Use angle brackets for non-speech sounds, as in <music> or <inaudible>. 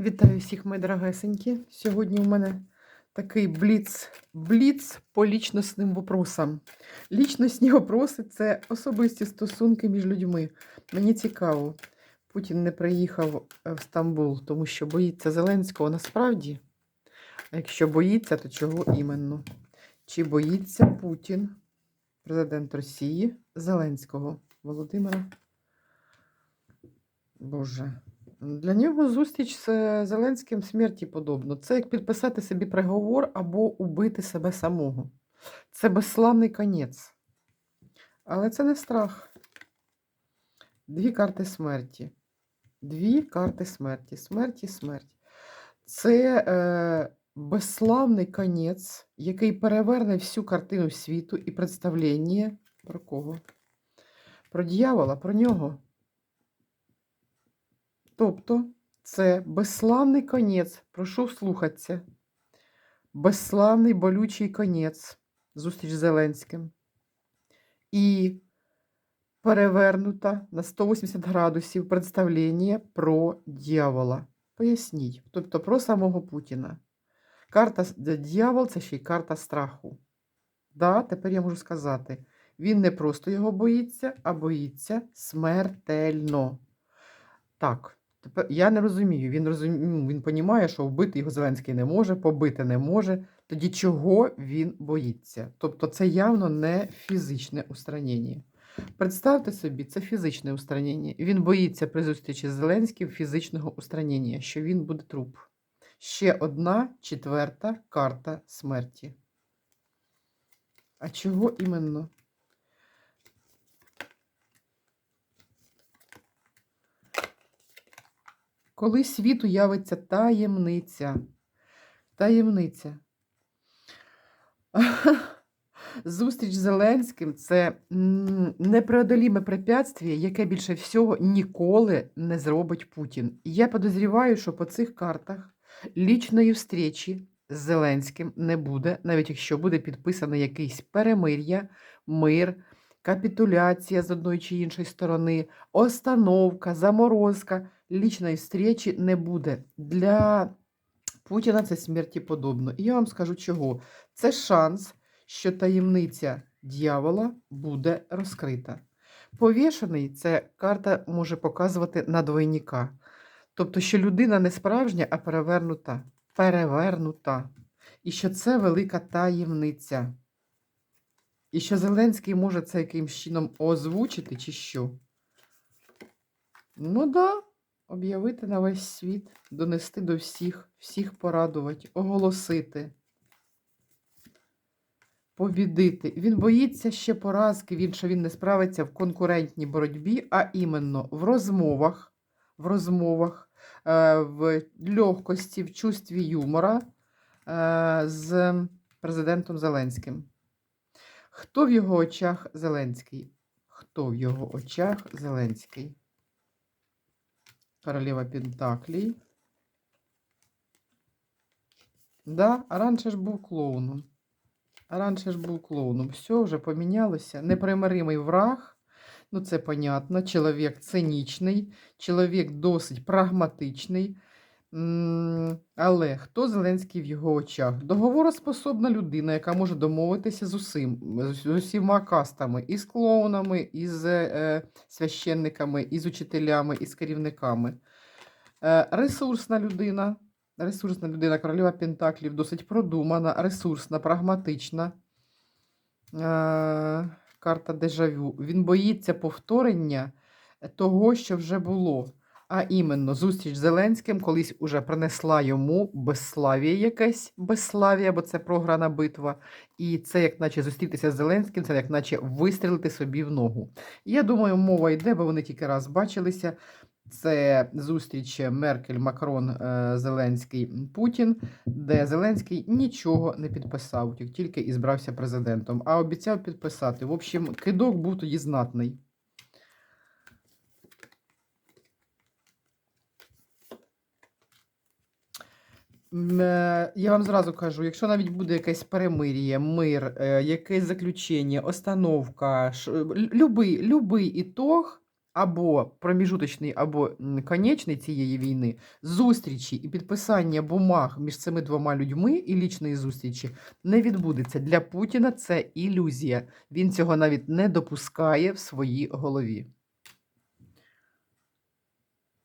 Вітаю всіх, мої дорогесенькі. Сьогодні у мене такий бліц, бліц по лічносним вопросам. Лічностні вопроси це особисті стосунки між людьми. Мені цікаво, Путін не приїхав е, в Стамбул, тому що боїться Зеленського насправді. А якщо боїться, то чого іменно? Чи боїться Путін, президент Росії, Зеленського Володимира? Боже. Для нього зустріч з е, Зеленським смерті подобно. Це як підписати собі приговор або убити себе самого. Це безславний конець. Але це не страх. Дві карти смерті. Дві карти смерті. Смерті, смерть. Це е, безславний конець, який переверне всю картину світу і представлення про кого? Про дьявола, про нього. Тобто це безславний конець, прошу слухатися. Безславний болючий конець, зустріч з Зеленським. І перевернута на 180 градусів представлення про дьявола. Поясніть, тобто про самого Путіна. Карта дьявол це ще й карта страху. Да, тепер я можу сказати, він не просто його боїться, а боїться смертельно. Так, тепер я не розумію. Він розуміє, ну, він понімає, що вбити його Зеленський не може, побити не може. Тоді чого він боїться? Тобто це явно не фізичне устранення. Представте собі, це фізичне устранення. Він боїться при зустрічі з Зеленським фізичного устранення, що він буде труп. Ще одна четверта карта смерті. А чого іменно? Коли світу явиться таємниця. Таємниця. <laughs> Зустріч з Зеленським це непреодоліме препятствие, яке більше всього ніколи не зробить Путін. Я підозріваю, що по цих картах лічної встречі з Зеленським не буде, навіть якщо буде підписано якийсь перемир'я, мир, капітуляція з одної чи іншої сторони, остановка, заморозка. Лічної встречі не буде. Для Путіна це смерті подобно. І я вам скажу чого. Це шанс, що таємниця дьявола буде розкрита. Повішений це карта може показувати на двойника. Тобто, що людина не справжня, а перевернута. Перевернута. І що це велика таємниця. І що Зеленський може це якимсь чином озвучити, чи що? Ну да, об'явити на весь світ, донести до всіх, всіх порадувати, оголосити, побідити. Він боїться ще поразки, він що він не справиться в конкурентній боротьбі, а іменно в розмовах, в розмовах, е, в легкості, в чувстві юмора е, з президентом Зеленським. Хто в його очах Зеленський? Хто в його очах Зеленський? Королева Пентаклей. Да, а раніше ж був клоуном. А раніше ж був клоуном. Все вже помінялося. Непримиримий враг. Ну, це понятно. Чоловік цинічний, чоловік досить прагматичний. Але хто Зеленський в його очах? Договороспособна людина, яка може домовитися з усім, з усіма кастами, і з клоунами, і з е, священниками, і з учителями, і з керівниками. Е, ресурсна людина. Ресурсна людина, королева Пентаклів, досить продумана, ресурсна, прагматична. Е, карта дежавю. Він боїться повторення того, що вже було. А іменно, зустріч з Зеленським колись уже принесла йому безслав'я якесь безслав'я, бо це програна битва. І це, як наче зустрітися з Зеленським, це як наче вистрілити собі в ногу. І я думаю, мова йде, бо вони тільки раз бачилися. Це зустріч Меркель, Макрон, е, Зеленський, Путін, де Зеленський нічого не підписав, тільки і збрався президентом, а обіцяв підписати. В общем, кидок був тоді знатний. Я вам зразу кажу, якщо навіть буде якесь перемир'я, мир, е, якесь заключення, остановка, ш- любий, любий ітог, або проміжуточний, або конечний цієї війни, зустрічі і підписання бумаг між цими двома людьми і лічної зустрічі не відбудеться. Для Путіна це ілюзія. Він цього навіть не допускає в своїй голові.